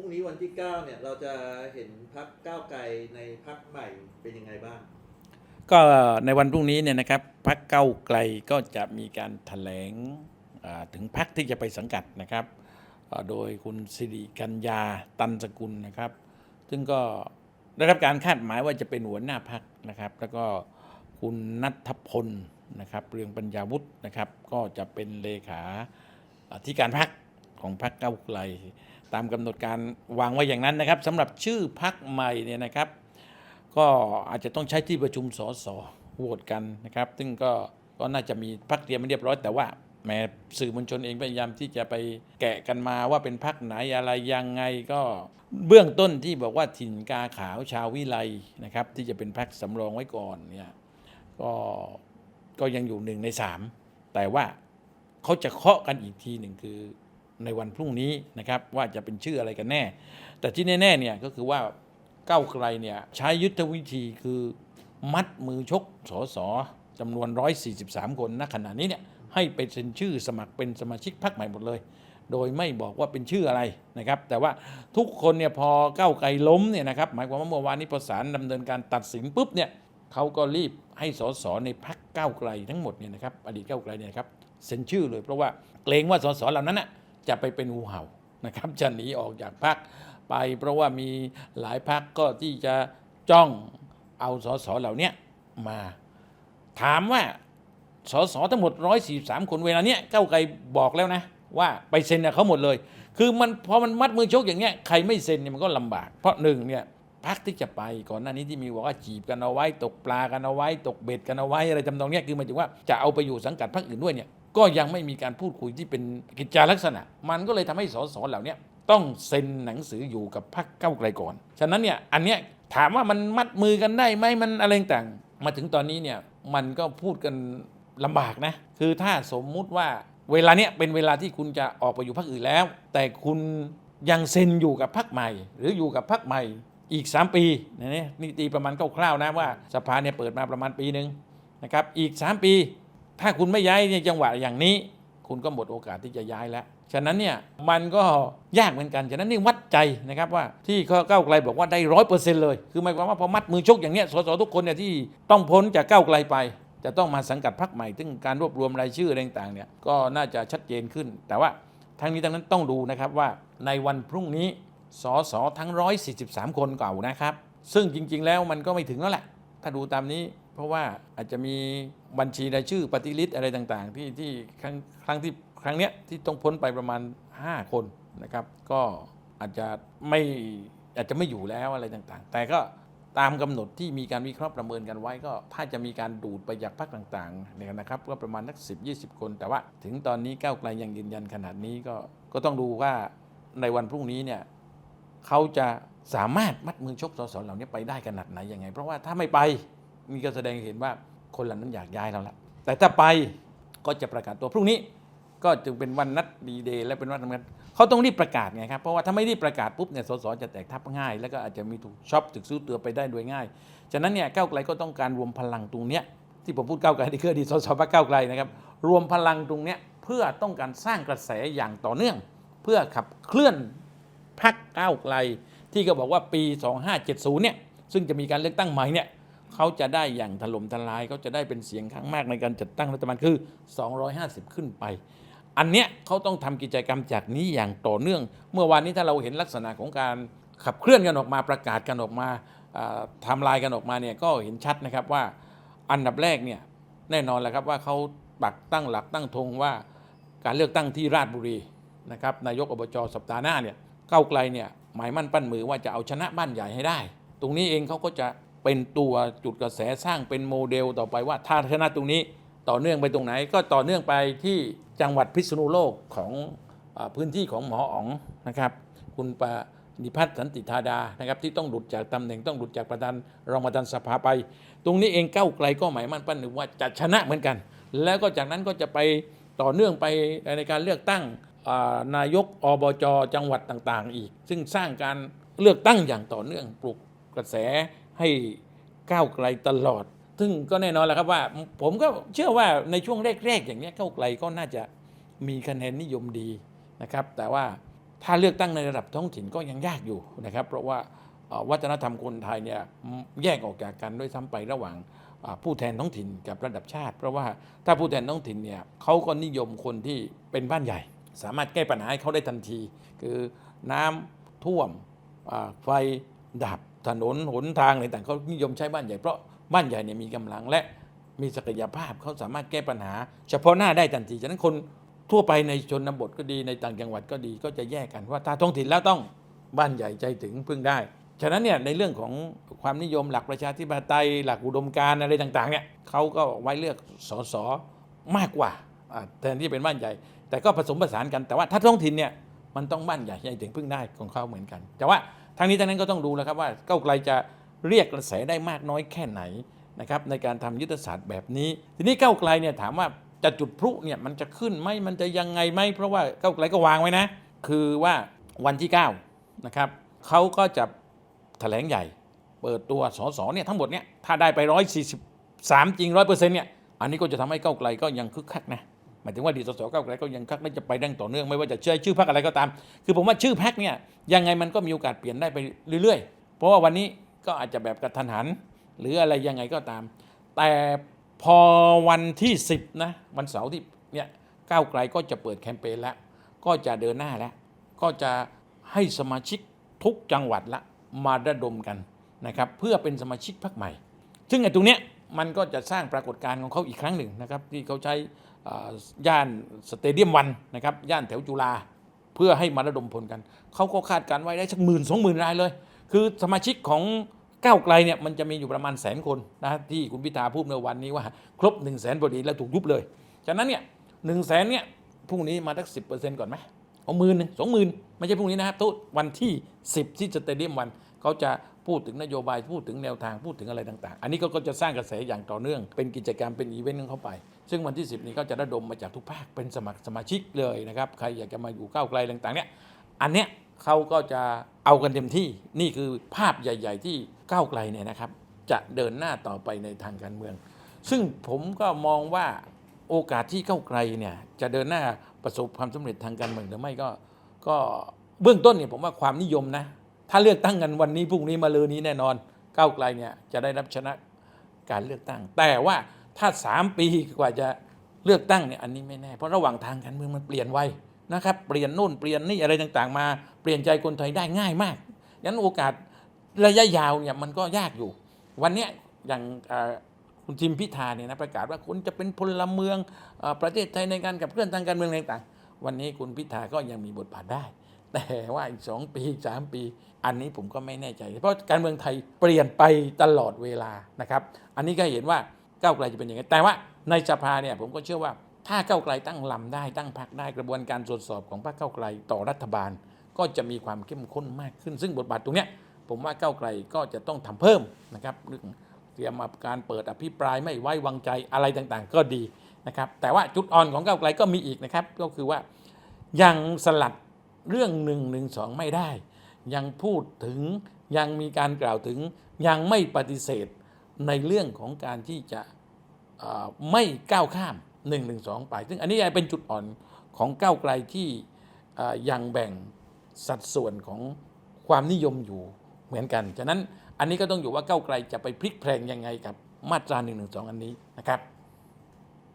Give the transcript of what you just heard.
พรุ่งนี้วันที่ 9 เนี่ย เราจะเห็นพักก้าวไกลในพักใหม่เป็นยังไงบ้าง ก็ในวันพรุ่งนี้เนี่ยนะครับพักเก้าวไกลก็จะมีการแถลงอ่าถึงพักที่จะไปสังกัดนะครับอ่าโดยคุณสิริกัญญาตันสกุลนะครับ ซึ่งก็ได้รับการคาดหมายว่าจะเป็นหัวหน้าพักนะครับ แล้วก็คุณนัทพลนะครับเรืองปัญญาวุฒินะครับ ก็จะเป็นเลขาอ่าที่การพักของพักเก้าวไกล ตามกำหนดการวางไว้อย่างนั้นนะครับสำหรับชื่อพักใหม่เนี่ยนะครับ ก็อาจจะต้องใช้ที่ประชุมสสโหวตกันนะครับ ซึ่งก็ก็น่าจะมีพักเตรียมไม่เรียบร้อยแต่ว่าแม้สื่อมวลชนเองพยายามที่จะไปแกะกันมาว่าเป็นพักไหนอะไรยังไงก็เบื้องต้นที่บอกว่าถิ่นกาขาวชาววิไลนะครับ ที่จะเป็นพักสำรองไว้ก่อนเนี่ยก็ก็ยังอยู่หนึ่งในสามแต่ว่าเขาจะเคาะกันอีกทีหนึ่งคือ ในวันพรุ่งนี้นะครับว่าจะเป็นชื่ออะไรกันแน่ แต่ที่แน่ๆเนี่ยก็คือว่าก้าวไกลเนี่ยใช้ยุทธวิธีคือมัดมือชกสสจำนวน 143 คนณขณะนี้เนี่ยให้ไปเซ็นชื่อสมัครเป็นสมาชิกพรรคใหม่หมดเลย โดยไม่บอกว่าเป็นชื่ออะไรนะครับ แต่ว่าทุกคนเนี่ยพอก้าวไกลล้มเนี่ยนะครับหมายความว่าเมื่อวานนี้ประสานดำเนินการตัดสินปุ๊บเนี่ยเขาก็รีบให้สสในพรรคก้าวไกลทั้งหมดเนี่ยนะครับอดีตก้าวไกลเนี่ยครับเซ็นชื่อเลยเพราะว่าเกรงว่าสสเหล่านั้นน่ะ จะไปเป็นงูเห่านะครับจะหนีออกจากพรรคไป เพราะว่ามีหลายพักก็ที่จะจ้องเอาสสเหล่านี้มา ถามว่าสสทั้งหมด 143 คนเวลาเนี้ยเก้าไกลบอกแล้วนะ ว่าไปเซ็นเขาหมดเลย คือมันพอมันมัดมือชกอย่างเงี้ยใครไม่เซ็นเนี่ยมันก็ลำบาก เพราะหนึ่งเนี่ยพักที่จะไปก่อนหน้านี้ที่มีบอกว่าจีบกันเอาไว้ ตกปลากันเอาไว้ ตกเบ็ดกันเอาไว้อะไรทำนองเนี้ยคือหมายถึงว่าจะเอาไปอยู่สังกัดพรรคอื่นด้วยเนี่ย ก็ยังไม่มีการพูดคุยที่เป็นกิจจาลักษณะ มันก็เลยทำให้สสเหล่านี้ต้องเซ็นหนังสืออยู่กับพรรคเก้าไกลก่อน ฉะนั้นเนี่ยอันเนี้ยถามว่ามันมัดมือกันได้ไหมมันอะไรต่างมาถึงตอนนี้เนี่ยมันก็พูดกันลำบากนะ คือถ้าสมมุติว่าเวลาเนี้ยเป็นเวลาที่คุณจะออกไปอยู่พรรคอื่นแล้ว แต่คุณยังเซ็นอยู่กับพรรคใหม่ หรืออยู่กับพรรคใหม่อีก 3 ปีนี่นี่ตีประมาณคร่าวๆนะว่าสภาเนี่ยเปิดมาประมาณปีหนึ่งนะครับอีก 3 ปี ถ้าคุณไม่ย้ายในจังหวะอย่างนี้ คุณก็หมดโอกาสที่จะย้ายแล้ว ฉะนั้นเนี่ยมันก็ยากเหมือนกัน ฉะนั้นนี่วัดใจนะครับว่าที่เขาก้าวไกลบอกว่าได้ร้อยเปอร์เซ็นต์เลย คือหมายความว่าพอมัดมือชกอย่างเนี้ยสสทุกคนเนี่ยที่ต้องพ้นจากก้าวไกลไป จะต้องมาสังกัดพรรคใหม่ซึ่งการรวบรวมรายชื่ออะไรต่างๆเนี่ยก็น่าจะชัดเจนขึ้น แต่ว่าทั้งนี้ทั้งนั้นต้องดูนะครับว่าในวันพรุ่งนี้สสทั้ง 143 คนเก่านะครับ ซึ่งจริง ๆ แล้วมันก็ไม่ถึงแล้วแหละ ถ้าดูตามนี้ เพราะว่าอาจจะมีบัญชีรายชื่อปฏิริษอะไรต่างๆ ที่ที่ครั้งครั้งที่ครั้งเนี้ยที่ต้องพ้นไปประมาณ 5 คนนะครับ ก็อาจจะไม่อาจจะไม่อยู่แล้วอะไรต่างๆ แต่ก็ตามกำหนดที่มีการวิเคราะห์ประเมินกันไว้ก็ถ้าจะมีการดูดไปจากพรรคต่างๆเนี่ยนะครับ ก็ประมาณนักสิบยีคน แต่ว่าถึงตอนนี้ก้าวไกลยังยืนยันขนาดนี้ก็ก็ต้องดูว่าในวันพรุ่งนี้เนี่ยเขาจะ สามารถมัดมือชกสสเหล่านี้ไปได้ขนาดไหนยังไง เพราะว่าถ้าไม่ไปมีการแสดงให้เห็นว่าคนเหล่านั้นอยากย้ายแล้วล่ะแต่ถ้าไปก็จะประกาศตัวพรุ่งนี้ ก็จึงเป็นวันนัดดีเดย์และเป็นวันทำงานเขาต้องรีบประกาศไงครับเพราะว่าถ้าไม่รีบประกาศปุ๊บเนี่ยสสจะแตกทับง่าย แล้วก็อาจจะมีถูกช็อปถูกซื้อตัวไปได้โดยง่ายฉะนั้นเนี่ยก้าวไกลก็ต้องการรวมพลังตรงเนี้ยที่ผมพูดก้าวไกลที่คืออดีสสพรรคก้าวไกลนะครับรวมพลังตรงเนี้ยเพื่อต้องการสร้างกระแสอย่างต่อเนื่อง เพื่อขับเคลื่อนพักก้าวไกล ที่ก็บอกว่าปี 2570เนี่ยซึ่งจะมีการเลือกตั้งใหม่เนี่ยเขาจะได้อย่างถล่มทลายเขาจะได้เป็นเสียงข้างมากในการจัดตั้งรัฐบาลคือ 250 ขึ้นไป อันเนี้ยเขาต้องทำกิจกรรมจากนี้อย่างต่อเนื่อง เมื่อวานนี้ถ้าเราเห็นลักษณะของการขับเคลื่อนกันออกมาประกาศกันออกมาอ่าไทำลายกันออกมาเนี่ยก็เห็นชัดนะครับว่าอันดับแรกเนี่ยแน่นอนแหละครับว่าเขาปักตั้งหลักตั้งธงว่าการเลือกตั้งที่ราชบุรีนะครับนายกอบจสัปดาห์หน้าเนี่ยก้าวไกลเนี่ย หมายมั่นปั้นมือว่าจะเอาชนะบ้านใหญ่ให้ได้ ตรงนี้เองเขาก็จะเป็นตัวจุดกระแสสร้างเป็นโมเดลต่อไปว่าถ้าชนะตรงนี้ต่อเนื่องไปตรงไหน ก็ต่อเนื่องไปที่จังหวัดพิษณุโลกของอพื้นที่ของหมออ๋องนะครับ คุณปณิพัฒน์สันติธาดานะครับที่ต้องหลุดจากตำแหน่งต้องหลุดจากประธานรองประธานสภาไป ตรงนี้เองเก้าไกลก็หมายมั่นปั้นมือว่าจะชนะเหมือนกัน แล้วก็จากนั้นก็จะไปต่อเนื่องไปในการเลือกตั้ง นายกอบจจังหวัดต่าง ๆ อีก ซึ่งสร้างการเลือกตั้งอย่างต่อเนื่องปลุกกระแสให้ก้าวไกลตลอด ซึ่งก็แน่นอนแหละครับว่า ผมก็เชื่อว่าในช่วงแรก ๆ อย่างนี้ก้าวไกลก็น่าจะมีคะแนนนิยมดีนะครับ แต่ว่าถ้าเลือกตั้งในระดับท้องถิ่นก็ยังยากอยู่นะครับ เพราะว่าวัฒนธรรมคนไทยเนี่ยแยกออกจากกันด้วยซ้ำไประหว่างผู้แทนท้องถิ่นกับระดับชาติ เพราะว่าถ้าผู้แทนท้องถิ่นเนี่ยเขาก็นิยมคนที่เป็นบ้านใหญ่ สามารถแก้ปัญหาให้เขาได้ทันที คือน้ำท่วมไฟดับถนนหนทางอะไรต่างเขานิยมใช้บ้านใหญ่เพราะบ้านใหญ่เนี่ยมีกำลังและมีศักยภาพเขาสามารถแก้ปัญหา เฉพาะหน้าได้ทันทีฉะนั้นคนทั่วไปในชนบทก็ดีในต่างจังหวัดก็ดีก็จะแยกกันว่าถ้าท้องถิ่นแล้วต้องบ้านใหญ่ใจถึงพึ่งได้ ฉะนั้นเนี่ยในเรื่องของความนิยมหลักประชาธิปไตยหลักอุดมการณ์อะไรต่างๆเนี่ยเขาก็ไว้เลือกสสมากกว่าอ่าแทนที่จะเป็นบ้านใหญ่ แต่ก็ผสมผสานกันแต่ว่าถ้าท้องถิ่นเนี่ยมันต้องบ้านใหญ่ใจถึงพึ่งได้ของเขาเหมือนกัน แต่ว่าทางนี้ทางนั้นก็ต้องดูแล้วครับว่าก้าวไกลจะเรียกกระแสได้มากน้อยแค่ไหนนะครับในการทำยุทธศาสตร์แบบนี้ ทีนี้ก้าวไกลเนี่ยถามว่าจะจุดพลุเนี่ยมันจะขึ้นไหมมันจะยังไงไหมเพราะว่าก้าวไกลก็วางไว้นะ คือว่าวันที่9นะครับเขาก็จะแถลงใหญ่ เปิดตัวสสเนี่ยทั้งหมดเนี่ยถ้าได้ไป 143 จริง 100%เนี่ยอันนี้ก็จะทำให้ก้าวไกลก็ยังคึกคักนะายถึงว่าดีสสก้าวไกลก็ยังคึกและจะไปดังต่อเนื่องไม่ว่าจะเชื่อชื่อพรรคอะไรก็ตาม คือผมว่าชื่อพรรคเนี่ยยังไงมันก็มีโอกาสเปลี่ยนได้ไปเรื่อย ๆ เพราะว่าวันนี้ก็อาจจะแบบกระทันหัน หรืออะไรยังไงก็ตาม แต่พอวันที่ 10นะวันเสาร์ที่เนี่ยก้าวไกลก็จะเปิดแคมเปญแล้ว ก็จะเดินหน้าแล้ว ก็จะให้สมาชิกทุกจังหวัดละมาระดมกันนะครับเพื่อเป็นสมาชิกพรรคใหม่ ซึ่งไอ้ตรงเนี้ยมันก็จะสร้างปรากฏการณ์ของเขาอีกครั้งหนึ่งนะครับที่เขาใช้ ย่านสเตเดียมวันนะครับย่านแถวจุฬาเพื่อให้มาระดมพลกัน เขาก็คาดการณ์ไว้ได้สักหมื่นสองหมื่นรายเลย คือสมาชิกของก้าวไกลเนี่ยมันจะมีอยู่ประมาณแสนคนนะที่คุณพิธาพูดในวันนี้ว่า ครบ1นึ่งแสนพอดีแล้วถูกยุบเลย ฉะนั้นเนี่ยหนึ่งแสนเนี่ยพรุ่งนี้มาสักสิบเปอร์เซ็นต์ก่อนไหมเอาหมื่นสองหมื่นไม่ใช่พรุ่งนี้นะครับทุกวันที่ 10 ที่สเตเดียมวันเขาจะพูดถึงนโยบายพูดถึงแนวทางพูดถึงอะไรต่าง ๆ อันนี้ก็ก็จะสร้างกระแสอย่างต่อเนื่อง เป็นกิจกรรมเป็นอีเวนต์ของเขาไป ซึ่งวันที่ 10 นี้ก็จะระดมมาจากทุกภาคเป็นสมัครสมาชิกเลยนะครับ ใครอยากจะมาอยู่ก้าวไกลต่างๆเนี่ยอันเนี้ยเขาก็จะเอากันเต็มที่นี่คือภาพใหญ่ ๆ ที่ก้าวไกลเนี่ยนะครับ จะเดินหน้าต่อไปในทางการเมือง ซึ่งผมก็มองว่าโอกาสที่ก้าวไกลเนี่ยจะเดินหน้าประสบความสำเร็จทางการเมืองหรือไม่ก็ ก็เบื้องต้นเนี่ยผมว่าความนิยมนะ ถ้าเลือกตั้งกันวันนี้พรุ่งนี้มาลือนี้แน่นอนก้าวไกลเนี่ยจะได้รับชนะการเลือกตั้ง แต่ว่า ถ้า3ปีกว่าจะเลือกตั้งเนี่ยอันนี้ไม่แน่ เพราะระหว่างทางการเมืองมันเปลี่ยนไวนะครับเปลี่ยนนู่นเปลี่ยนนี่อะไรต่างๆ มาเปลี่ยนใจคนไทยได้ง่ายมากงั้นโอกาสระยะยาวเนี่ยมันก็ยากอยู่ วันนี้อย่างคุณทิมพิธาเนี่ยนะประกาศว่าคุณจะเป็นพลเมืองอประเทศไทยในการกับเคลื่อนทางการเมืองต่างๆ วันนี้คุณพิธาก็ยังมีบทบาทได้ แต่ว่าอีกสองปีสามปี อันนี้ผมก็ไม่แน่ใจ เพราะการเมืองไทยเปลี่ยนไปตลอดเวลานะครับ อันนี้ก็เห็นว่า ก้าวไกลจะเป็นอย่างไรแต่ว่าในสภาเนี่ยผมก็เชื่อว่าถ้าก้าวไกลตั้งลำได้ตั้งพรรคได้กระบวนการตรวจสอบของพรรคก้าวไกลต่อรัฐบาล ก็จะมีความเข้มข้นมากขึ้น ซึ่งบทบาทตรงเนี้ยผมว่าก้าวไกลก็จะต้องทำเพิ่มนะครับเรื่องเตรียมการเปิดอภิปรายไม่ไว้วางใจอะไรต่างๆ ก็ดีนะครับแต่ว่าจุดอ่อนของก้าวไกลก็มีอีกนะครับก็คือว่ายังสลัดเรื่องหนึ่งหนึ่งสองไม่ได้ ยังพูดถึงยังมีการกล่าวถึงยังไม่ปฏิเสธ ในเรื่องของการที่จะไม่ก้าวข้าม 1 1 2 ไป ซึ่งอันนี้เป็นจุดอ่อนของก้าวไกลที่ยังแบ่งสัดส่วนของความนิยมอยู่เหมือนกัน ฉะนั้นอันนี้ก็ต้องอยู่ว่าก้าวไกลจะไปพลิกแพลงยังไงกับมาตรา1นึอันนี้นะครับ